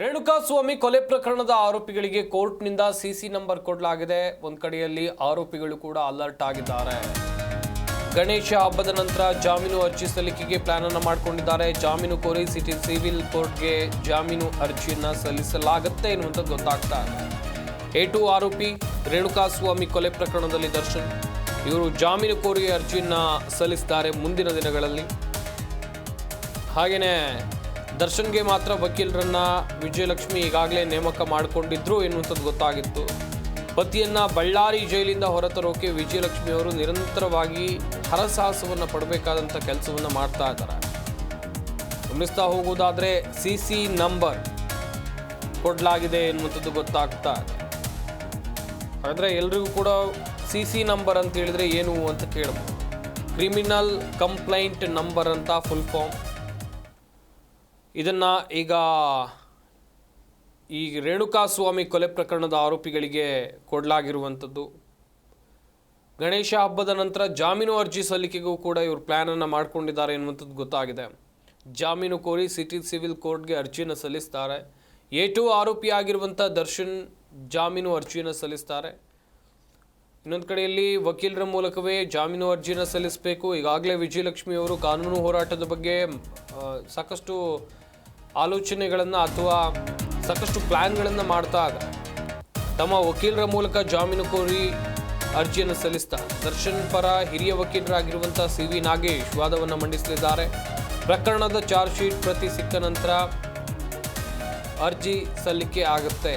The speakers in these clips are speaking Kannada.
ರೇಣುಕಾಸ್ವಾಮಿ ಕೊಲೆ ಪ್ರಕರಣದ ಆರೋಪಿಗಳಿಗೆ ಕೋರ್ಟ್ನಿಂದ ಸಿಸಿ ನಂಬರ್ ಕೊಡಲಾಗಿದೆ. ಒಂದು ಕಡೆಯಲ್ಲಿ ಆರೋಪಿಗಳು ಕೂಡ ಅಲರ್ಟ್ ಆಗಿದ್ದಾರೆ. ಗಣೇಶ ಹಬ್ಬದ ನಂತರ ಜಾಮೀನು ಅರ್ಜಿ ಸಲ್ಲಿಕೆಗೆ ಪ್ಲಾನ್ ಅನ್ನು ಮಾಡಿಕೊಂಡಿದ್ದಾರೆ. ಜಾಮೀನು ಕೋರಿ ಸಿಟಿ ಸಿವಿಲ್ ಕೋರ್ಟ್ಗೆ ಜಾಮೀನು ಅರ್ಜಿಯನ್ನು ಸಲ್ಲಿಸಲಾಗುತ್ತೆ ಎನ್ನುವಂಥದ್ದು ಗೊತ್ತಾಗ್ತಾ ಇದೆ. ಎ ಟು ಆರೋಪಿ ರೇಣುಕಾಸ್ವಾಮಿ ಕೊಲೆ ಪ್ರಕರಣದಲ್ಲಿ ದರ್ಶನ್. ಇವರು ಜಾಮೀನು ಕೋರಿ ಅರ್ಜಿಯನ್ನು ಸಲ್ಲಿಸಿದ್ದಾರೆ ಮುಂದಿನ ದಿನಗಳಲ್ಲಿ. ಹಾಗೆಯೇ ದರ್ಶನ್ಗೆ ಮಾತ್ರ ವಕೀಲರನ್ನ ವಿಜಯಲಕ್ಷ್ಮಿ ಈಗಾಗಲೇ ನೇಮಕ ಮಾಡಿಕೊಂಡಿದ್ರು ಎನ್ನುವಂಥದ್ದು ಗೊತ್ತಾಗಿತ್ತು. ಪತಿಯನ್ನ ಬಳ್ಳಾರಿ ಜೈಲಿಂದ ಹೊರತರೋಕೆ ವಿಜಯಲಕ್ಷ್ಮಿ ಅವರು ನಿರಂತರವಾಗಿ ಹರಸಾಹಸವನ್ನು ಪಡಬೇಕಾದಂಥ ಕೆಲಸವನ್ನು ಮಾಡ್ತಾ ಇದ್ದಾರೆ. ಗಮನಿಸ್ತಾ ಹೋಗುವುದಾದ್ರೆ ಸಿ ಸಿ ನಂಬರ್ ಕೊಡಲಾಗಿದೆ ಎನ್ನುವಂಥದ್ದು ಗೊತ್ತಾಗ್ತಾ ಇದೆ. ಆದರೆ ಎಲ್ರಿಗೂ ಕೂಡ ಸಿ ಸಿ ನಂಬರ್ ಅಂತ ಹೇಳಿದ್ರೆ ಏನು ಅಂತ ಕೇಳಬಹುದು ಕ್ರಿಮಿನಲ್ ಕಂಪ್ಲೈಂಟ್ ನಂಬರ್ ಅಂತ ಫುಲ್ ಫಾರ್ಮ್ ಇದನ್ನ ಈಗ ಈ ರೇಣುಕಾಸ್ವಾಮಿ ಕೊಲೆ ಪ್ರಕರಣದ ಆರೋಪಿಗಳಿಗೆ ಕೊಡಲಾಗಿರುವಂಥದ್ದು. ಗಣೇಶ ಹಬ್ಬದ ನಂತರ ಜಾಮೀನು ಅರ್ಜಿ ಸಲ್ಲಿಕೆಗೂ ಕೂಡ ಇವರು ಪ್ಲ್ಯಾನನ್ನು ಮಾಡ್ಕೊಂಡಿದ್ದಾರೆ ಎನ್ನುವಂಥದ್ದು ಗೊತ್ತಾಗಿದೆ. ಜಾಮೀನು ಕೋರಿ ಸಿಟಿ ಸಿವಿಲ್ ಕೋರ್ಟ್ಗೆ ಅರ್ಜಿಯನ್ನು ಸಲ್ಲಿಸ್ತಾರೆ. ಎ ಟು ಆರೋಪಿಯಾಗಿರುವಂಥ ದರ್ಶನ್ ಜಾಮೀನು ಅರ್ಜಿಯನ್ನು ಸಲ್ಲಿಸ್ತಾರೆ. ಇನ್ನೊಂದು ಕಡೆಯಲ್ಲಿ ವಕೀಲರ ಮೂಲಕವೇ ಜಾಮೀನು ಅರ್ಜಿಯನ್ನು ಸಲ್ಲಿಸಬೇಕು. ಈಗಾಗಲೇ ವಿಜಯಲಕ್ಷ್ಮಿ ಅವರು ಕಾನೂನು ಹೋರಾಟದ ಬಗ್ಗೆ ಸಾಕಷ್ಟು ಆಲೋಚನೆಗಳನ್ನು ಅಥವಾ ಸಾಕಷ್ಟು ಪ್ಲ್ಯಾನ್ಗಳನ್ನು ಮಾಡ್ತಾಗ ತಮ್ಮ ವಕೀಲರ ಮೂಲಕ ಜಾಮೀನು ಕೋರಿ ಅರ್ಜಿಯನ್ನು ಸಲ್ಲಿಸ್ತಾ ದರ್ಶನ್ ಪರ ಹಿರಿಯ ವಕೀಲರಾಗಿರುವಂಥ ಸಿ ವಿ ನಾಗೇಶ್ ವಾದವನ್ನು ಮಂಡಿಸಲಿದ್ದಾರೆ. ಪ್ರಕರಣದ ಚಾರ್ಜ್ ಶೀಟ್ ಪ್ರತಿ ಸಿಕ್ಕ ನಂತರ ಅರ್ಜಿ ಸಲ್ಲಿಕೆ ಆಗುತ್ತೆ.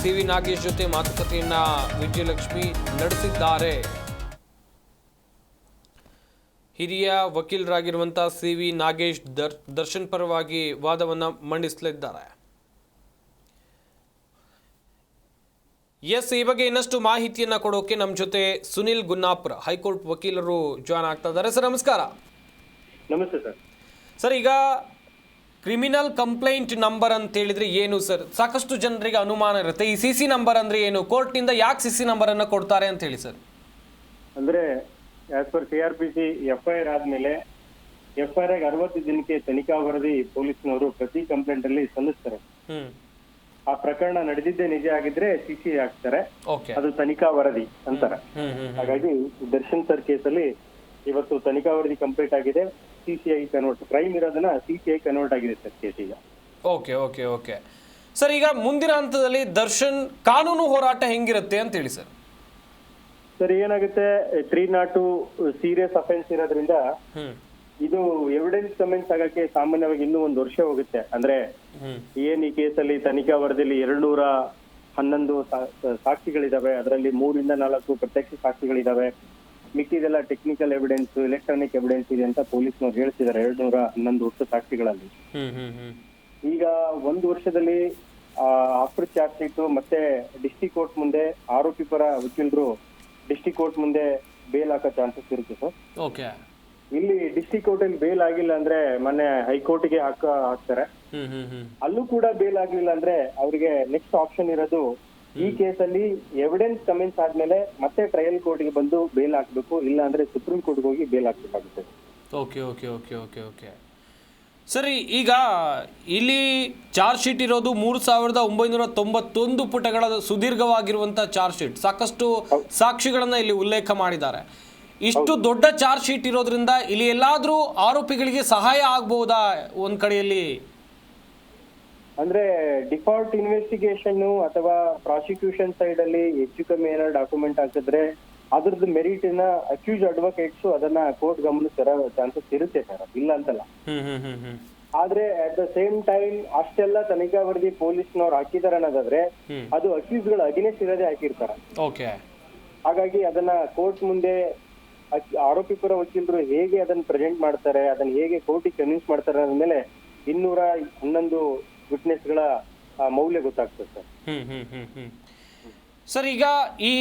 ಸಿ ವಿ ನಾಗೇಶ್ ಜೊತೆ ಮಾತುಕತೆಯನ್ನು ವಿಜಯಲಕ್ಷ್ಮಿ ನಡೆಸಿದ್ದಾರೆ. ಹಿರಿಯ ವಕೀಲರಾಗಿರುವಂಥ ಸಿ ವಿ ನಾಗೇಶ್ ದರ್ ದರ್ಶನ್ ಪರವಾಗಿ ವಾದವನ್ನು ಮಂಡಿಸಲಿದ್ದಾರೆ. ಎಸ್ ಈ ಬಗ್ಗೆ ಇನ್ನಷ್ಟು ಮಾಹಿತಿಯನ್ನ ಕೊಡೋಕೆ ನಮ್ಮ ಜೊತೆ ಸುನಿಲ್ ಗುನ್ನಾಪುರ ಹೈಕೋರ್ಟ್ ವಕೀಲರು ಜಾಯ್ನ್ ಆಗ್ತಾ ಇದ್ದಾರೆ. ಸರ್ ನಮಸ್ಕಾರ. ನಮಸ್ತೆ ಸರ್. ಸರ್ ಈಗ ಕ್ರಿಮಿನಲ್ ಕಂಪ್ಲೇಂಟ್ ನಂಬರ್ ಅಂತ ಹೇಳಿದ್ರೆ ಏನು ಸರ್? ಸಾಕಷ್ಟು ಜನರಿಗೆ ಅನುಮಾನ ಇರುತ್ತೆ. ಈ ಸಿ ಸಿ ನಂಬರ್ ಅಂದ್ರೆ ಏನು? ಕೋರ್ಟ್ನಿಂದ ಯಾಕೆ ಸಿ ಸಿ ನಂಬರ್ ಅನ್ನ ಕೊಡ್ತಾರೆ ಅಂತ ಹೇಳಿ ಸರ್. ಅಂದ್ರೆ as per C R P C F I R ಆದ್ಮೇಲೆ ಎಫ್ಐಆರ್ ಆಗಿ ಅರವತ್ತು ದಿನಕ್ಕೆ ತನಿಖಾ ವರದಿ ಪೊಲೀಸ್ನವರು ಪ್ರತಿ ಕಂಪ್ಲೇಂಟ್ ಅಲ್ಲಿ ಸಲ್ಲಿಸ್ತಾರೆ. ಆ ಪ್ರಕರಣ ನಡೆದಿದ್ದೇ ನಿಜ ಆಗಿದ್ರೆ ಸಿ ಸಿ ಹಾಕ್ತಾರೆ. ಅದು ತನಿಖಾ ವರದಿ ಅಂತಾರೆ. ಹಾಗಾಗಿ ದರ್ಶನ್ ಸರ್ ಕೇಸಲ್ಲಿ ಇವತ್ತು ತನಿಖಾ ವರದಿ ಕಂಪ್ಲೀಟ್ ಆಗಿದೆ. C C I convert crime ಇರೋದನ್ನ ಸಿ ಸಿ ಐ ಕನ್ವರ್ಟ್ ಆಗಿದೆ ಸರ್ ಕೇಸ್ ಈಗ. ಓಕೆ ಓಕೆ ಓಕೆ ಸರ್ ಈಗ ಮುಂದಿನ ಹಂತದಲ್ಲಿ ದರ್ಶನ್ ಕಾನೂನು ಹೋರಾಟ ಹೆಂಗಿರುತ್ತೆ ಅಂತ ಹೇಳಿ ಸರ್ ಸರ್ ಏನಾಗುತ್ತೆ? Three nought two serious offence ಇರೋದ್ರಿಂದ ಇದು ಎವಿಡೆನ್ಸ್ ಕಮೆಂಟ್ಸ್ ಆಗಕ್ಕೆ ಸಾಮಾನ್ಯವಾಗಿ ಇನ್ನೂ ಒಂದು ವರ್ಷ ಹೋಗುತ್ತೆ. ಅಂದ್ರೆ ಏನ್ ಈ ಕೇಸಲ್ಲಿ ತನಿಖಾ ವರದಿಯಲ್ಲಿ ಎರಡ್ನೂರ ಹನ್ನೊಂದು ಸಾಕ್ಷಿಗಳಿದಾವೆ. ಅದರಲ್ಲಿ ಮೂರಿಂದ ನಾಲ್ಕು ಪ್ರತ್ಯಕ್ಷ ಸಾಕ್ಷಿಗಳಿದಾವೆ. ಮಿಕ್ಕಿದೆಲ್ಲ ಟೆಕ್ನಿಕಲ್ ಎವಿಡೆನ್ಸ್ ಎಲೆಕ್ಟ್ರಾನಿಕ್ ಎವಿಡೆನ್ಸ್ ಇದೆ ಅಂತ ಪೊಲೀಸ್ನವ್ರು ಹೇಳ್ತಿದ್ದಾರೆ ಎರಡ್ನೂರ ಹನ್ನೊಂದು ವರ್ಷ ಸಾಕ್ಷಿಗಳಲ್ಲಿ. ಈಗ ಒಂದು ವರ್ಷದಲ್ಲಿ ಆಫರ್ ಚಾರ್ಜ್ ಶೀಟ್ ಮತ್ತೆ ಡಿಸ್ಟಿಕ್ ಕೋರ್ಟ್ ಮುಂದೆ ಆರೋಪಿ ಪರ ವಕೀಲರು ಡಿಸ್ಟಿಕ್ ಕೋರ್ಟ್ ಮುಂದೆ ಬೇಲ್ ಹಾಕೋ ಚಾನ್ಸಸ್ ಇರುತ್ತೆ ಸರ್ ಓಕೆ ಇಲ್ಲಿ ಡಿಸ್ಟಿಕ್ ಕೋರ್ಟ್ ಅಲ್ಲಿ ಬೇಲ್ ಆಗಿಲ್ಲ ಅಂದ್ರೆ ಮೊನ್ನೆ ಹೈಕೋರ್ಟ್ಗೆ ಹಾಕ ಹಾಕ್ತಾರೆ. ಹ್ಮ್ ಹ್ಮ್ ಹ್ಮ್. ಅಲ್ಲೂ ಕೂಡ ಬೇಲ್ ಆಗ್ಲಿಲ್ಲ ಅಂದ್ರೆ ಅವರಿಗೆ ನೆಕ್ಸ್ಟ್ ಆಪ್ಷನ್ ಇರೋದು ಈ ಕೇಸಲ್ಲಿ ಎವಿಡೆನ್ಸ್ ಕಮೆಂಟ್ಸ್ ಆದ್ಮೇಲೆ ಮತ್ತೆ ಟ್ರಯಲ್ ಕೋರ್ಟ್ಗೆ ಬಂದು ಬೇಲ್ ಹಾಕ್ಬೇಕು ಇಲ್ಲ ಅಂದ್ರೆ ಸುಪ್ರೀಂ ಕೋರ್ಟ್ಗೆ ಹೋಗಿ bail ಹಾಕ್ಬೇಕಾಗುತ್ತೆ. Okay okay okay okay okay ಸರಿ ಈಗ ಇಲ್ಲಿ ಚಾರ್ಜ್ ಶೀಟ್ ಇರೋದು ಮೂರು ಸಾವಿರದ ಒಂಬೈನೂರ ತೊಂಬತ್ತೊಂದು ಪುಟಗಳ ಸುದೀರ್ಘವಾಗಿರುವಂತಹ ಚಾರ್ಜ್ ಶೀಟ್. ಸಾಕಷ್ಟು ಸಾಕ್ಷಿಗಳನ್ನು ಇಲ್ಲಿ ಉಲ್ಲೇಖ ಮಾಡಿದ್ದಾರೆ. ಇಷ್ಟು ದೊಡ್ಡ ಚಾರ್ಜ್ ಶೀಟ್ ಇರೋದ್ರಿಂದ ಇಲ್ಲಿ ಎಲ್ಲಾದ್ರೂ ಆರೋಪಿಗಳಿಗೆ ಸಹಾಯ ಆಗಬಹುದಾ ಒಂದ್ ಕಡೆಯಲ್ಲಿ? ಅಂದ್ರೆ ಡಿಫಾಲ್ಟ್ ಇನ್ವೆಸ್ಟಿಗೇಷನ್ ಅಥವಾ ಪ್ರಾಸಿಕ್ಯೂಷನ್ ಸೈಡ್ ಅಲ್ಲಿ ಹೆಚ್ಚು ಕಮ್ಮಿ ಏನಾದ್ರು ಡಾಕ್ಯುಮೆಂಟ್ ಹಾಕಿದ್ರೆ ಅದ್ರದ್ದು ಮೆರಿಟ್ನ ಅಕ್ಯೂಸ್ ಅಡ್ವೊಕೇಟ್ಸ್ ಅದನ್ನ ಕೋರ್ಟ್ ಗಮನಕ್ಕೆ ತರೋ ಚಾನ್ಸಸ್ ಇರುತ್ತೆ ಸರ್ ಇಲ್ಲ ಅಂತಲ್ಲ. ಆದ್ರೆ ಅಟ್ ದ ಸೇಮ್ ಟೈಮ್ ಅಷ್ಟೆಲ್ಲ ತನಿಖಾ ವರದಿ ಪೊಲೀಸ್ನವ್ರು ಹಾಕಿದಾರೆ ಅನ್ನೋದಾದ್ರೆ ಅದು ಅಕ್ಯೂಸ್ಗಳು ಅಗೇನೆಸ್ಟ್ ಇರೋದೇ ಹಾಕಿರ್ತಾರೆ. ಹಾಗಾಗಿ ಅದನ್ನ ಕೋರ್ಟ್ ಮುಂದೆ ಆರೋಪಿ ಪರ ವಕೀಲರು ಹೇಗೆ ಅದನ್ನ ಪ್ರೆಸೆಂಟ್ ಮಾಡ್ತಾರೆ ಅದನ್ನ ಹೇಗೆ ಕೋರ್ಟಿಗೆ ಕನ್ವಿನ್ಸ್ ಮಾಡ್ತಾರೆ ಅಂದ್ಮೇಲೆ ಇನ್ನೂರ ಹನ್ನೊಂದು ವಿಟ್ನೆಸ್ಗಳ ಮೌಲ್ಯ ಗೊತ್ತಾಗ್ತದೆ ಸರ್ ಹ್ಮ್ ಹ್ಮ್ ಹ್ಮ್ ಹ್ಮ್. ಸರ್ ಈಗ ಈ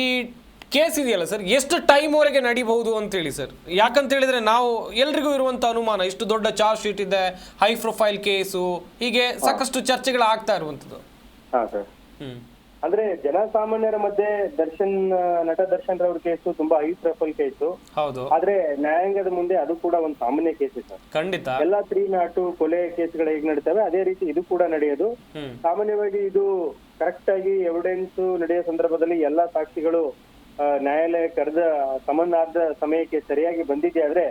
ಕೇಸ್ ಇದೆಯಲ್ಲ ಸರ್ ಎಷ್ಟು ಟೈಮ್ವರೆಗೆ ನಡಿಬಹುದು ಅಂತೇಳಿ ಸರ್? ಯಾಕಂತ ಹೇಳಿದ್ರೆ ನಾವು ಎಲ್ರಿಗೂ ಇರುವಂಥ ಅನುಮಾನ ಇಷ್ಟು ದೊಡ್ಡ ಚಾರ್ಜ್ ಶೀಟ್ ಇದೆ ಹೈ ಪ್ರೊಫೈಲ್ ಕೇಸು ಹೀಗೆ ಸಾಕಷ್ಟು ಚರ್ಚೆಗಳು ಆಗ್ತಾ ಇರುವಂತದ್ದು. ಹಾ ಸರ್. ಹ್ಮ್. ಅಂದ್ರೆ ಜನಸಾಮಾನ್ಯರ ಮಧ್ಯೆ ದರ್ಶನ್ ನಟ ದರ್ಶನ್ ರವ್ರ ಕೇಸು ತುಂಬಾ ಹೈ ಪ್ರೊಫೈಲ್ ಕೇಸು ಹೌದು. ಆದ್ರೆ ನ್ಯಾಯಾಂಗದ ಮುಂದೆ ಅದು ಕೂಡ ಒಂದು ಸಾಮಾನ್ಯ ಕೇಸ್ ಸರ್. ಖಂಡಿತ. ಎಲ್ಲಾ ತ್ರೀ ನಾಟು ಕೊಲೆ ಕೇಸ್ಗಳು ಹೇಗ್ ನಡೀತವೆ ಅದೇ ರೀತಿ ಇದು ಕೂಡ ನಡೆಯೋದು. ಸಾಮಾನ್ಯವಾಗಿ ಇದು ಕರೆಕ್ಟ್ ಆಗಿ ಎವಿಡೆನ್ಸ್ ನಡೆಯೋ ಸಂದರ್ಭದಲ್ಲಿ ಎಲ್ಲಾ ಸಾಕ್ಷಿಗಳು ನ್ಯಾಯಾಲಯ ಕರೆದ ಸಂಬಂಧ ಆದ ಸಮಯಕ್ಕೆ ಸರಿಯಾಗಿ ಬಂದಿದೆ ಆದ್ರೆ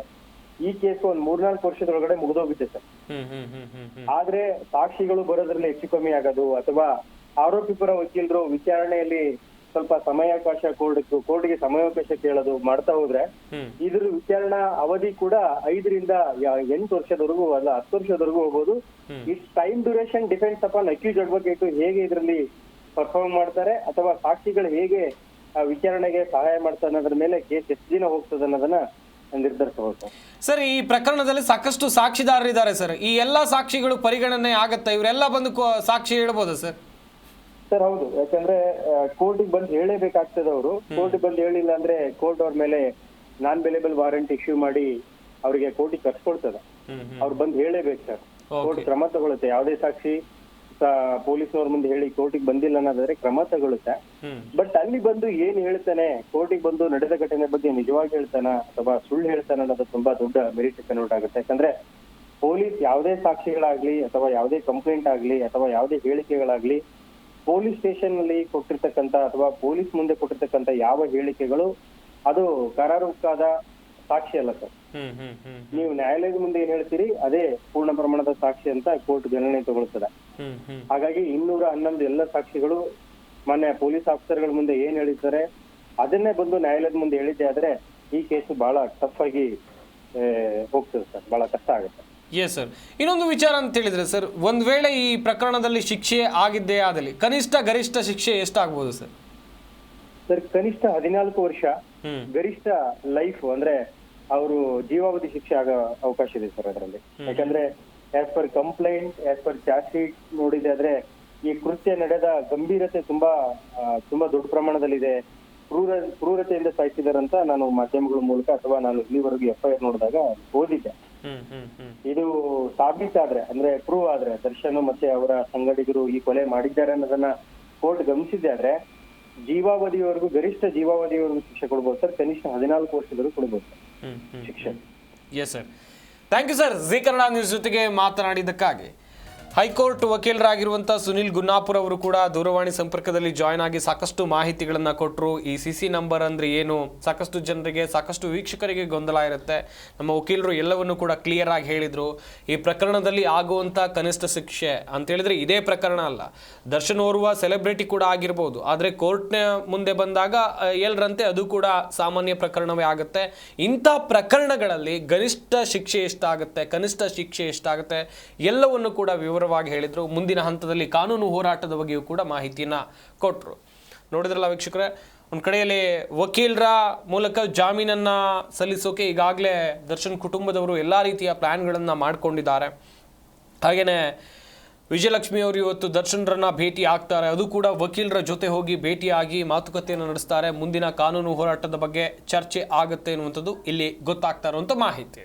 ಈ ಕೇಸ್ ಒಂದ್ ಮೂರ್ನಾಲ್ಕು ವರ್ಷದೊಳಗಡೆ ಮುಗಿದೋಗುತ್ತೆ ಸರ್. ಆದ್ರೆ ಸಾಕ್ಷಿಗಳು ಬರೋದ್ರಲ್ಲಿ ಹೆಚ್ಚು ಕಮ್ಮಿ ಆಗೋದು ಅಥವಾ ಆರೋಪಿ ಪರ ವಕೀಲರು ವಿಚಾರಣೆಯಲ್ಲಿ ಸ್ವಲ್ಪ ಸಮಯಾವಕಾಶ ಕೋರ್ಟ್ ಕೋರ್ಟ್ಗೆ ಸಮಯಾವಕಾಶ ಕೇಳೋದು ಮಾಡ್ತಾ ಹೋದ್ರೆ ಇದ್ರ ವಿಚಾರಣಾ ಅವಧಿ ಕೂಡ ಐದರಿಂದ ಎಂಟು ವರ್ಷದವರೆಗೂ ಅಲ್ಲ ಹತ್ತು ವರ್ಷದವರೆಗೂ ಹೋಗ್ಬೋದು. It's it time duration depends upon accused advocate ಹೇಗೆ ಇದರಲ್ಲಿ ಪರ್ಫಾರ್ಮ್ ಮಾಡ್ತಾರೆ ಅಥವಾ ಸಾಕ್ಷಿಗಳು ಹೇಗೆ ಆ ವಿಚಾರಣೆಗೆ ಸಹಾಯ ಮಾಡ್ತಾನೆ ಅನ್ನೋದ್ರ ಮೇಲೆ ಕೇಸ್ ಎಷ್ಟು ದಿನ ಹೋಗ್ತದೆ ಅನ್ನೋದನ್ನ ನಿರ್ಧರಿಸಬಹುದು ಸರ್ ಸರ್ ಈ ಪ್ರಕರಣದಲ್ಲಿ ಸಾಕಷ್ಟು ಸಾಕ್ಷಿದಾರರಿದ್ದಾರೆ ಸರ್. ಈ ಎಲ್ಲಾ ಸಾಕ್ಷಿಗಳು ಪರಿಗಣನೆ ಆಗತ್ತಾ? ಇವರೆಲ್ಲ ಬಂದು ಕೋ- ಸಾಕ್ಷಿ ಹೇಳ್ಬೋದಾ ಸರ್? ಸರ್ ಹೌದು. ಯಾಕಂದ್ರೆ ಕೋರ್ಟಿಗೆ ಬಂದು ಹೇಳೇಬೇಕಾಗ್ತದೆ ಅವರು. ಕೋರ್ಟಿಗೆ ಬಂದು ಹೇಳಿಲ್ಲ ಅಂದ್ರೆ ಕೋರ್ಟ್ ಅವ್ರ ಮೇಲೆ ನಾನ್ ಬೆಲೆಬಲ್ ವಾರೆಂಟ್ ಇಶ್ಯೂ ಮಾಡಿ ಅವರಿಗೆ ಕೋರ್ಟಿಗೆ ಕರ್ಸ್ಕೊಡ್ತದೆ. ಅವ್ರು ಬಂದು ಹೇಳೇಬೇಕು ಸರ್. Okay. ಕೋರ್ಟ್ ಕ್ರಮ ತಗೊಳುತ್ತೆ ಯಾವುದೇ ಸಾಕ್ಷಿ ಪೊಲೀಸ್ನವ್ರ ಮುಂದೆ ಹೇಳಿ ಕೋರ್ಟಿಗೆ ಬಂದಿಲ್ಲ ಅನ್ನೋದಾದ್ರೆ ಕ್ರಮ ತಗೊಳುತ್ತೆ ಬಟ್ ಅಲ್ಲಿ ಬಂದು ಏನ್ ಹೇಳ್ತಾನೆ ಕೋರ್ಟಿಗೆ ಬಂದು ನಡೆದ ಘಟನೆ ಬಗ್ಗೆ ನಿಜವಾಗಿ ಹೇಳ್ತಾನ ಅಥವಾ ಸುಳ್ಳು ಹೇಳ್ತಾನ ಅನ್ನೋದು ತುಂಬಾ ದೊಡ್ಡ ಮೆರಿಟ್ ಕನ್ವರ್ಟ್ ಆಗುತ್ತೆ. ಯಾಕಂದ್ರೆ ಪೊಲೀಸ್ ಯಾವುದೇ ಸಾಕ್ಷಿಗಳಾಗ್ಲಿ ಅಥವಾ ಯಾವುದೇ ಕಂಪ್ಲೇಂಟ್ ಆಗ್ಲಿ ಅಥವಾ ಯಾವುದೇ ಹೇಳಿಕೆಗಳಾಗ್ಲಿ ಪೊಲೀಸ್ ಸ್ಟೇಷನ್ ಅಲ್ಲಿ ಕೊಟ್ಟಿರ್ತಕ್ಕಂತ ಅಥವಾ ಪೊಲೀಸ್ ಮುಂದೆ ಕೊಟ್ಟಿರ್ತಕ್ಕಂತ ಯಾವ ಹೇಳಿಕೆಗಳು ಅದು ಕರಾರುಕ್ಕಾದ ಸಾಕ್ಷಿ ಅಲ್ಲ ಸರ್. ನೀವು ನ್ಯಾಯಾಲಯದ ಮುಂದೆ ಏನ್ ಹೇಳ್ತೀರಿ ಅದೇ ಪೂರ್ಣ ಪ್ರಮಾಣದ ಸಾಕ್ಷಿ ಅಂತ ಕೋರ್ಟ್ ಗಣನೆ ತಗೊಳ್ತದೆ. ಹಾಗಾಗಿ ಇನ್ನೂರ ಹನ್ನೊಂದು ಎಲ್ಲ ಸಾಕ್ಷಿಗಳು ಮೊನ್ನೆ ಪೊಲೀಸ್ ಆಫೀಸರ್ಗಳ ಮುಂದೆ ಏನ್ ಹೇಳಿದ್ದಾರೆ ಅದನ್ನೇ ಬಂದು ನ್ಯಾಯಾಲಯದ ಮುಂದೆ ಹೇಳಿದ್ದೆ ಆದ್ರೆ ಈ ಕೇಸು ಬಹಳ ಟಫ್ ಆಗಿ ಹೋಗ್ತದೆ ಸರ್. ಬಹಳ ಕಷ್ಟ ಆಗುತ್ತೆ. ಎಸ್ ಸರ್ ಇನ್ನೊಂದು ವಿಚಾರ ಅಂತ ಹೇಳಿದ್ರೆ ಸರ್ ಒಂದ್ ವೇಳೆ ಈ ಪ್ರಕರಣದಲ್ಲಿ ಶಿಕ್ಷೆ ಆಗಿದ್ದೇ ಆದಲ್ಲಿ ಕನಿಷ್ಠ ಗರಿಷ್ಠ ಶಿಕ್ಷೆ ಎಷ್ಟಾಗ್ಬೋದು ಸರ್? ಸರ್ ಕನಿಷ್ಠ ಹದಿನಾಲ್ಕು ವರ್ಷ ಗರಿಷ್ಠ ಲೈಫ್ ಅಂದ್ರೆ ಅವರು ಜೀವಾವಧಿ ಶಿಕ್ಷೆ ಆಗೋ ಅವಕಾಶ ಇದೆ ಸರ್ ಅದರಲ್ಲಿ. ಯಾಕಂದ್ರೆ as per complaint as per charge sheet ನೋಡಿದೆ ಆದ್ರೆ ಈ ಕೃತ್ಯ ನಡೆದ ಗಂಭೀರತೆ ತುಂಬಾ ತುಂಬಾ ದೊಡ್ಡ ಪ್ರಮಾಣದಲ್ಲಿದೆ. ಕ್ರೂರ ಕ್ರೂರತೆಯಿಂದ ಸಾಯಿಸಿದಾರಂತ ನಾನು ಮಾಧ್ಯಮಗಳ ಮೂಲಕ ಅಥವಾ ನಾನು ಇಲ್ಲಿವರೆಗೂ ಎಫ್ಐಆರ್ ನೋಡಿದಾಗ ಓದಿದ್ದೆ. ಇದು ಸಾಬೀತಾದ್ರೆ ಅಂದ್ರೆ ಪ್ರೂವ್ ಆದ್ರೆ ದರ್ಶನ್ ಮತ್ತೆ ಅವರ ಸಂಗಡಿಗರು ಈ ಕೊಲೆ ಮಾಡಿದ್ದಾರೆ ಅನ್ನೋದನ್ನ ಕೋರ್ಟ್ ಗಮನಿಸಿದ್ದೆ ಆದ್ರೆ ಜೀವಾವಧಿವರೆಗೂ ಗರಿಷ್ಠ ಜೀವಾವಧಿಯವರೆಗೂ ಶಿಕ್ಷೆ ಕೊಡ್ಬೋದು ಸರ್. ಕನಿಷ್ಠ ಹದಿನಾಲ್ಕು ವರ್ಷದವರೆಗೂ ಕೊಡ್ಬೋದು ಸರ್ ಹ್ಮ್ ಹ್ಮ್. ಶಿಕ್ಷೆ yes sir thank you sir Zee Kannada news ಜೊತೆಗೆ ಮಾತನಾಡಿದ್ದಕ್ಕಾಗಿ. ಹೈಕೋರ್ಟ್ ವಕೀಲರಾಗಿರುವಂಥ ಸುನಿಲ್ ಗುನ್ನಾಪುರ್ ಅವರು ಕೂಡ ದೂರವಾಣಿ ಸಂಪರ್ಕದಲ್ಲಿ ಜಾಯ್ನ್ ಆಗಿ ಸಾಕಷ್ಟು ಮಾಹಿತಿಗಳನ್ನು ಕೊಟ್ಟರು ಈ ಸಿ ಸಿ ನಂಬರ್ ಅಂದರೆ ಏನು? ಸಾಕಷ್ಟು ಜನರಿಗೆ, ಸಾಕಷ್ಟು ವೀಕ್ಷಕರಿಗೆ ಗೊಂದಲ ಇರುತ್ತೆ. ನಮ್ಮ ವಕೀಲರು ಎಲ್ಲವನ್ನು ಕೂಡ ಕ್ಲಿಯರ್ ಆಗಿ ಹೇಳಿದರು. ಈ ಪ್ರಕರಣದಲ್ಲಿ ಆಗುವಂಥ ಕನಿಷ್ಠ ಶಿಕ್ಷೆ ಅಂತ ಹೇಳಿದ್ರೆ ಇದೇ ಪ್ರಕರಣ ಅಲ್ಲ. ದರ್ಶನ್ ಓರ್ವ ಸೆಲೆಬ್ರಿಟಿ ಕೂಡ ಆಗಿರ್ಬೋದು. ಆದರೆ ಕೋರ್ಟ್ನ ಮುಂದೆ ಬಂದಾಗ ಎಲ್ಲರಂತೆ ಅದು ಕೂಡ ಸಾಮಾನ್ಯ ಪ್ರಕರಣವೇ ಆಗುತ್ತೆ. ಇಂಥ ಪ್ರಕರಣಗಳಲ್ಲಿ ಗರಿಷ್ಠ ಶಿಕ್ಷೆ ಎಷ್ಟಾಗುತ್ತೆ? ಕನಿಷ್ಠ ಶಿಕ್ಷೆ ಎಷ್ಟಾಗುತ್ತೆ? ಎಲ್ಲವನ್ನು ಕೂಡ ವಿವರವಾಗಿ ಹೇಳಿದರು. ಮುಂದಿನ ಹಂತದಲ್ಲಿ ಕಾನೂನು ಹೋರಾಟದ ಬಗ್ಗೆಯೂ ಕೂಡ ಮಾಹಿತಿಯನ್ನು ಕೊಟ್ಟರು ನೋಡಿದ್ರಲ್ಲ ವೀಕ್ಷಕರೇ, ಒಂದು ಕಡೆಯಲ್ಲಿ ವಕೀಲರ ಮೂಲಕ ಜಾಮೀನನ್ನು ಸಲ್ಲಿಸೋಕೆ ಈಗಾಗಲೇ ದರ್ಶನ್ ಕುಟುಂಬದವರು ಎಲ್ಲ ರೀತಿಯ ಪ್ಲ್ಯಾನ್ಗಳನ್ನು ಮಾಡಿಕೊಂಡಿದ್ದಾರೆ. ಹಾಗೆಯೇ ವಿಜಯಲಕ್ಷ್ಮಿ ಅವರು ಇವತ್ತು ದರ್ಶನ್ರನ್ನ ಭೇಟಿ ಆಗ್ತಾರೆ. ಅದು ಕೂಡ ವಕೀಲರ ಜೊತೆ ಹೋಗಿ ಭೇಟಿಯಾಗಿ ಮಾತುಕತೆಯನ್ನು ನಡೆಸ್ತಾರೆ. ಮುಂದಿನ ಕಾನೂನು ಹೋರಾಟದ ಬಗ್ಗೆ ಚರ್ಚೆ ಆಗುತ್ತೆ ಅನ್ನುವಂಥದ್ದು ಇಲ್ಲಿ ಗೊತ್ತಾಗ್ತಾ ಇರುವಂಥ ಮಾಹಿತಿ.